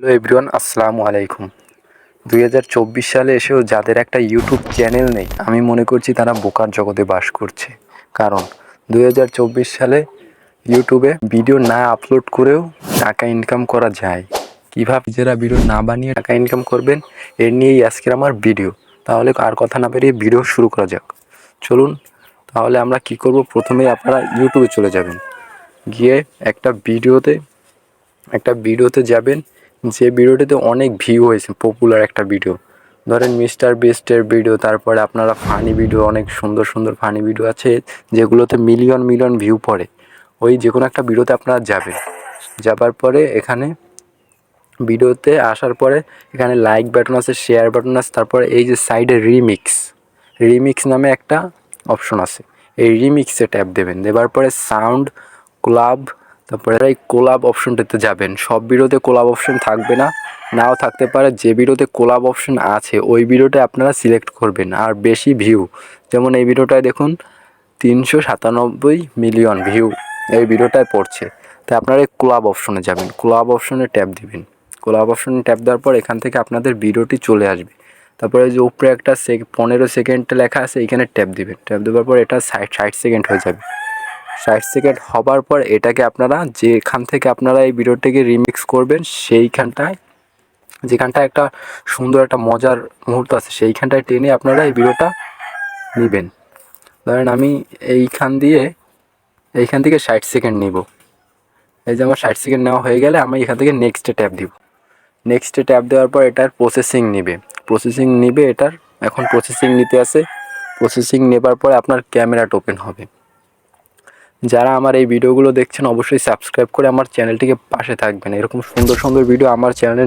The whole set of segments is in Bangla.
হ্যালো এভরিওয়ান, আসসালামু আলাইকুম। দুই হাজার চব্বিশ সালে এসেও যাদের একটা ইউটিউব চ্যানেল নেই, আমি মনে করছি তারা বোকার জগতে বাস করছে। কারণ দুই হাজার চব্বিশ সালে ইউটিউবে ভিডিও না আপলোড করেও টাকা ইনকাম করা যায়। কীভাবে নিজেরা ভিডিও না বানিয়ে টাকা ইনকাম করবেন, এর নিয়েই আজকের আমার ভিডিও। তাহলে আর কথা না বেরিয়ে ভিডিও শুরু করা যাক। চলুন, তাহলে আমরা কি করব? প্রথমে আপনারা ইউটিউবে চলে যাবেন। গিয়ে একটা ভিডিওতে একটা ভিডিওতে যাবেন। যে ভিডিওটিতে অনেক ভিউ হয়েছে পপুলার একটা ভিডিও ধরেন মিস্টার বেস্টের ভিডিও তারপরে আপনারা ফানি ভিডিও অনেক সুন্দর সুন্দর ফানি ভিডিও আছে, যেগুলোতে মিলিয়ন মিলিয়ন ভিউ পড়ে। ওই যে কোনো একটা ভিডিওতে আপনারা যাবেন। যাবার পরে এখানে ভিডিওতে আসার পরে এখানে লাইক বাটন আছে শেয়ার বাটন আছে, তারপরে এই যে সাইডে রিমিক্স রিমিক্স নামে একটা অপশন আছে। এই রিমিক্সে ট্যাপ দেবেন। দেবার পরে সাউন্ড ক্লাব তারপরে এই কোলাব অপশনটাতে যাবেন। সব ভিডিওতে কোলাব অপশন থাকবে না, নাও থাকতে পারে, যে ভিডিওতে কোলাব অপশন আছে, ওই ভিডিওটা আপনারা সিলেক্ট করবেন, আর বেশি ভিউ যেমন এই ভিডিওটায় দেখুন, তিনশো সাতানব্বই মিলিয়ন ভিউ এই ভিডিওটায় পড়ছে। তাই আপনারা এই কোলাব অপশনে যাবেন কোলাব অপশনে ট্যাপ দিবেন। কোলাব অপশনে ট্যাপ দেওয়ার পর এখান থেকে আপনাদের ভিডিওটি চলে আসবে। তারপরে যে উপরে একটা সেক পনেরো সেকেন্ড লেখা আছে, এখানে ট্যাপ দিবেন। ট্যাপ দেওয়ার পর এটা ষাট ষাট সেকেন্ড হয়ে যাবে। ষাট সেকেন্ড হবার পর এটাকে আপনারা যেখান থেকে আপনারা এই ভিডিওটিকে রিমিক্স করবেন, সেইখানটায়, যেখানটায় একটা সুন্দর একটা মজার মুহূর্ত আছে, সেইখানটায় টেনে আপনারা এই ভিডিওটা নেবেন। ধরেন আমি এইখান দিয়ে, এইখান থেকে ষাট সেকেন্ড নিব। এই যে আমার ষাট সেকেন্ড নেওয়া হয়ে গেলে আমি এখান থেকে নেক্সটে ট্যাপ দিব। নেক্সটে ট্যাপ দেওয়ার পর এটার প্রসেসিং নেবে। প্রসেসিং নেবে এটার, এখন প্রসেসিং নিতে আসে প্রসেসিং নেবার পরে আপনার ক্যামেরাটা ওপেন হবে। যারা আমার এই ভিডিওগুলো দেখছেন, অবশ্যই সাবস্ক্রাইব করে আমার চ্যানেলটিকে পাশে থাকবেন। এরকম সুন্দর সুন্দর ভিডিও আমার চ্যানেলে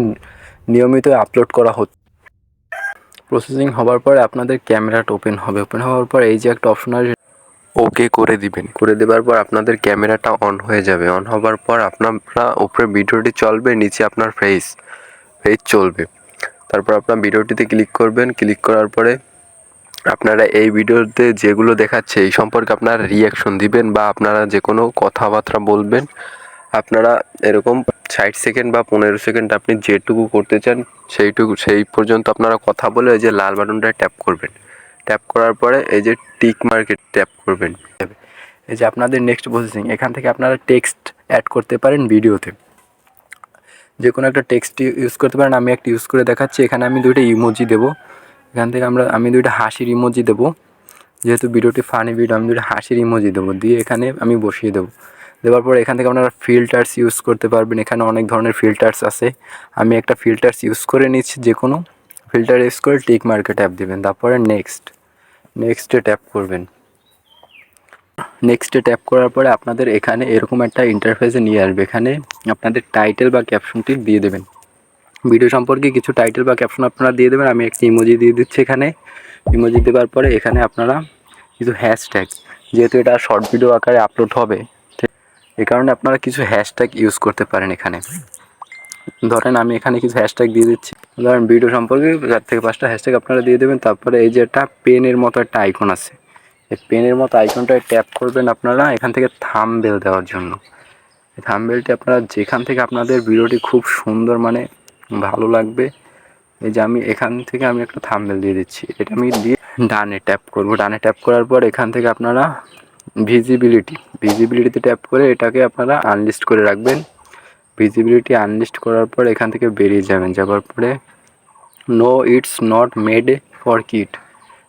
নিয়মিত আপলোড করা হচ্ছে। প্রসেসিং হওয়ার পরে আপনাদের ক্যামেরাটা ওপেন হবে। ওপেন হওয়ার পর এই যে একটা অপশন আসবে ওকে করে দিবেন। করে দেওয়ার পর আপনাদের ক্যামেরাটা অন হয়ে যাবে। অন হওয়ার পর আপনারা উপরে ভিডিওটি চলবে, নিচে আপনার ফেস ফেস চলবে। তারপর আপনার ভিডিওটিতে ক্লিক করবেন। ক্লিক করার পরে আপনারা এই ভিডিওতে যেগুলো দেখাচ্ছে, এই সম্পর্কে আপনারা রিয়াকশন দিবেন বা আপনারা যে কোনো কথাবার্তা বলবেন, আপনারা এরকম ষাট সেকেন্ড বা পনেরো সেকেন্ড আপনি যেটুকু করতে চান, সেইটুকু, সেই পর্যন্ত আপনারা কথা বলে এই যে লাল বাটনটায় ট্যাপ করবেন। ট্যাপ করার পরে এই যে টিক মার্কেট ট্যাপ করবেন। এই যে আপনাদের নেক্সট প্রসেসিং এখান থেকে আপনারা টেক্সট অ্যাড করতে পারেন ভিডিওতে যে কোনো একটা টেক্সট ইউজ করতে পারেন, আমি একটা ইউজ করে দেখাচ্ছি, এখানে আমি দুইটা ইমোজি দেবো। এখান থেকে আমরা, আমি দুইটা হাসির ইমোজি দেবো। যেহেতু ভিডিওটি ফানি ভিডিও আমি দুইটা হাসির ইমোজি দেবো। দিয়ে এখানে আমি বসিয়ে দেবো। দেওয়ার পর এখান থেকে আপনারা ফিল্টার্স ইউজ করতে পারবেন। এখানে অনেক ধরনের ফিল্টার্স আছে। আমি একটা ফিল্টার্স ইউজ করে নিচ্ছি যে কোনো ফিল্টার ইউজ করে টিক মার্কে ট্যাপ দেবেন। তারপরে নেক্সট নেক্সটে ট্যাপ করবেন। নেক্সটে ট্যাপ করার পরে আপনাদের এখানে এরকম একটা ইন্টারফেসে নিয়ে আসবে। এখানে আপনাদের টাইটেল বা ক্যাপশনটি দিয়ে দেবেন। ভিডিও সম্পর্কে কিছু টাইটেল বা ক্যাপশন আপনারা দিয়ে দেবেন, আমি একটি ইমোজি দিয়ে দিচ্ছি এখানে। ইমোজি দেওয়ার পরে এখানে আপনারা কিছু হ্যাশট্যাগ যেহেতু এটা শর্ট ভিডিও আকারে আপলোড হবে এই কারণে আপনারা কিছু হ্যাশট্যাগ ইউজ করতে পারেন এখানে। ধরেন আমি এখানে কিছু হ্যাশট্যাগ দিয়ে দিচ্ছি। ধরেন ভিডিও সম্পর্কে চার থেকে পাঁচটা হ্যাশট্যাগ আপনারা দিয়ে দেবেন, তারপরে এই যে একটা পেনের মতো একটা আইকন আছে, এই পেনের মতো আইকনটায় ট্যাপ করবেন আপনারা এখান থেকে থামবেল দেওয়ার জন্য। এই থামবেলটি আপনারা যেখান থেকে আপনাদের ভিডিওটি খুব সুন্দর মানে লাগবে। এই যে আমি এখান থেকে আমি একটা থামবেল দিয়ে দিচ্ছি। এটা আমি দিয়ে ডানে ট্যাপ করব। ডানে ট্যাপ করার পর এখান থেকে আপনারা ভিজিবিলিটি ভিজিবিলিটিতে ট্যাপ করে এটাকে আপনারা আনলিস্ট করে রাখবেন। ভিজিবিলিটি আনলিস্ট করার পর এখান থেকে বেরিয়ে যাবেন। যাবার পরে no it's not made for kit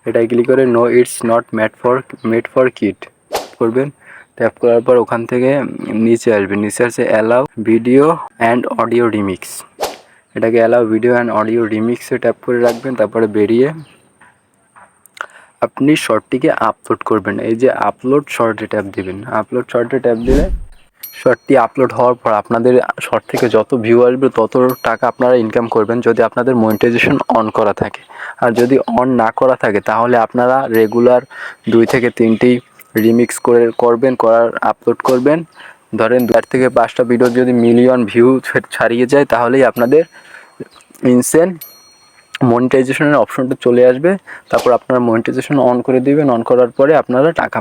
এটাই ক্লিক করে no it's not made for made for kit করবেন। ট্যাপ করার পর ওখান থেকে নিচে আসবে। নিচে আসে allow video and audio remix এটাকে অ্যালাউ ভিডিও অ্যান্ড অডিও রিমিক্সে ট্যাপ করে রাখবেন, তারপরে বেরিয়ে আপনি শর্টটিকে আপলোড করবেন। এই যে আপলোড শর্টে ট্যাপ দিবেন। আপলোড শর্টে ট্যাপ দিলে শর্টটি আপলোড হওয়ার পর আপনাদের শর্ট থেকে যত ভিউ আসবে, তত টাকা আপনারা ইনকাম করবেন যদি আপনাদের মনিটাইজেশন অন করা থাকে। আর যদি অন না করা থাকে, তাহলে আপনারা রেগুলার দুই থেকে তিনটি রিমিক্স করে করবেন, করার আপলোড করবেন। ধরেন দুই থেকে পাঁচটা ভিডিও যদি মিলিয়ন ভিউ ছাড়িয়ে যায়, তাহলেই আপনাদের ইনসেন মনিটাইজেশনের অপশনটা চলে আসবে। তারপর আপনারা মনিটাইজেশন অন করে দিবেন। অন করার পরে আপনারা টাকা